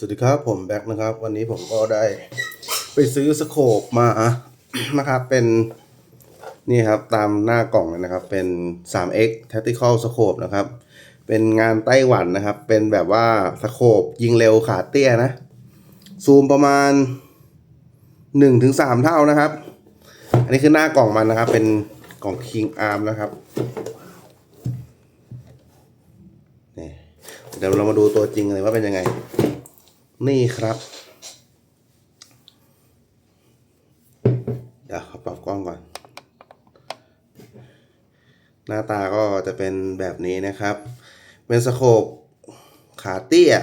สวัสดีครับผมแบ็คนะครับ วันนี้ผมก็ได้ไปซื้อสโคปมานะครับเป็นนี่ครับตามหน้ากล่องเลยนะครับ เป็น 3x tactical scope นะครับ เป็นงานไต้หวันนะครับ เป็นแบบว่าสโคปยิงเร็วขาเตี้ยนะ ซูมประมาณ 1-3 เท่านะครับ อันนี้คือหน้ากล่องมันนะครับ เป็นกล่อง King Arm นะครับเดี๋ยวเรามาดูตัวจริงเลยว่าเป็นยังไง นี่ครับ เดี๋ยวขอปรับกล้องก่อน หน้าตาก็จะเป็นแบบนี้นะครับ เป็นสโคปขาเตี้ย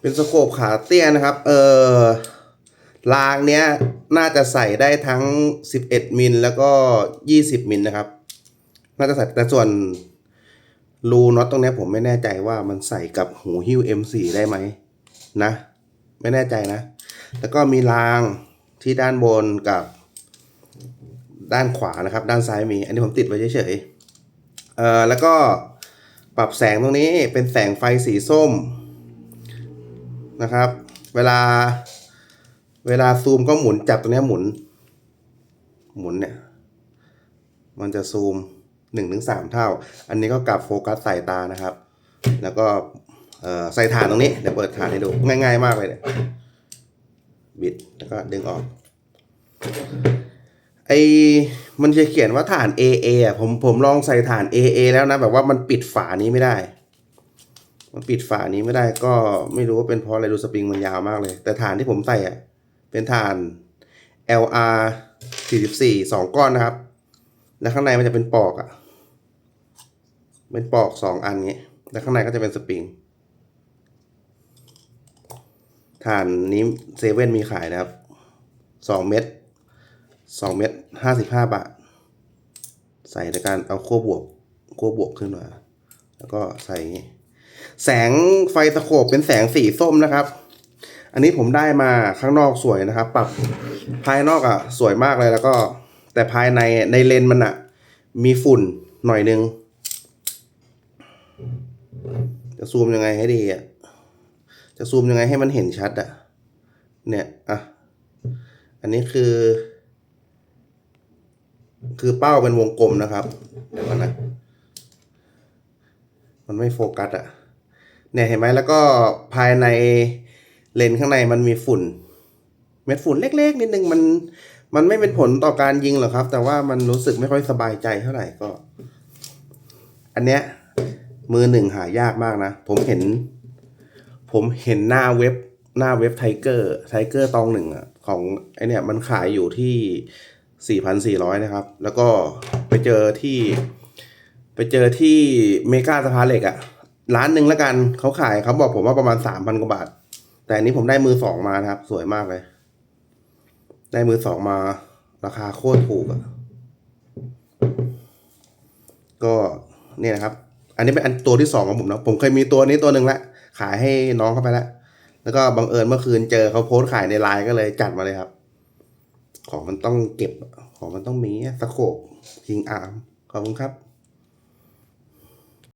เป็นสโคปขาเตี้ยนะครับ เออรางเนี้ยน่าจะใส่ได้ทั้ง 11 มิลแล้วก็ 20 มิลนะครับ น่าจะใส่แต่ส่วน รูน็อตตรงนี้ผมไม่แน่ใจว่ามันใส่กับหูหิ้ว M4 ได้ไหมนะ ไม่แน่ใจนะ แล้วก็มีรางที่ด้านบนกับด้านขวานะครับ ด้านซ้ายมี อันนี้ผมติดไว้เฉยๆเอ่อแล้วก็ปรับแสงตรงนี้เป็นแสงไฟสีส้มนะครับ เวลาเวลาซูมก็หมุนจับตรงนี้หมุน หมุนเนี่ย มันจะซูม หนึ่งถึงสามเท่า อันนี้ก็กลับโฟกัสสายตานะครับ แล้วก็ใส่ฐานตรงนี้ เดี๋ยวเปิดฐานให้ดู ง่ายๆมากเลยเนี่ย บิดแล้วก็ดึงออก ไอมันจะเขียนว่าฐาน AA อะผมผมลองใส่ฐาน AA แล้วนะ แบบว่ามันปิดฝานี้ไม่ได้ มันปิดฝานี้ไม่ได้ก็ไม่รู้ว่าเป็นเพราะอะไรดูสปริงมันยาวมากเลย แต่ฐานที่ผมใส่อะเป็นฐาน LR 44สองก้อนนะครับ แล้วข้างในมันจะเป็นปอกอะ่ะ เป็นปอกสองอันนี้ แล้วข้างในก็จะเป็นสปริงฐานนี้เซเว่นมีขายนะครับสองเม็ดสองเม็ดห้าสิบห้าบาท ใส่ในการเอาขั้วบวกขั้วบวกขึ้นมา แล้วก็ใส่แสงไฟสโคปเป็นแสงสีส้มนะครับ อันนี้ผมได้มาข้างนอกสวยนะครับ ปรับภายนอกอะ่ะ สวยมากเลยแล้วก็ แต่ภายในในเลนมันอะ่ะ มีฝุ่นหน่อยนึง จะซูมยังไงให้ดีอะ จะซูมยังไงให้มันเห็นชัดอะ เนี่ยอะ อันนี้คือ คือเป้าเป็นวงกลมนะครับ เดี๋ยวก่อนนะ มันไม่โฟกัสอะเนี่ยเห็นไหมแล้วก็ภายในเลนส์ข้างในมันมีฝุ่น เม็ดฝุ่นเล็กๆนิดนึงมัน มันไม่เป็นผลต่อการยิงหรอกครับ แต่ว่ามันรู้สึกไม่ค่อยสบายใจเท่าไหร่ก็ อันเนี้ย มือหนึ่งหายากมากนะ ผมเห็น ผมเห็นหน้าเว็บหน้าเว็บไทเกอร์ไทเกอร์ตองหนึ่งอะ ของไอเนี่ยมันขายอยู่ที่สี่พันสี่ร้อยนะครับ แล้วก็ไปเจอที่ ไปเจอที่เมกาสะพานเหล็กอะ ร้านหนึ่งแล้วกันเขาขายเขาบอกผมว่าประมาณสามพันกว่าบาท แต่อันนี้ผมได้มือสองมานะครับ สวยมากเลย ได้มือสองมา ราคาโคตรถูกอะ ก็เนี่ยนะครับ อันนี้เป็นอันตัวที่สองของผมนะผมเคยมีตัวนี้ตัวหนึ่งละขายให้น้องเข้าไปแล้วแล้วก็บังเอิญเมื่อคืนเจอเขาโพสต์ขายในไลน์ก็เลยจัดมาเลยครับ ของมันต้องเก็บของมันต้องมีสโคปยิงอาร์มขอบคุณครับ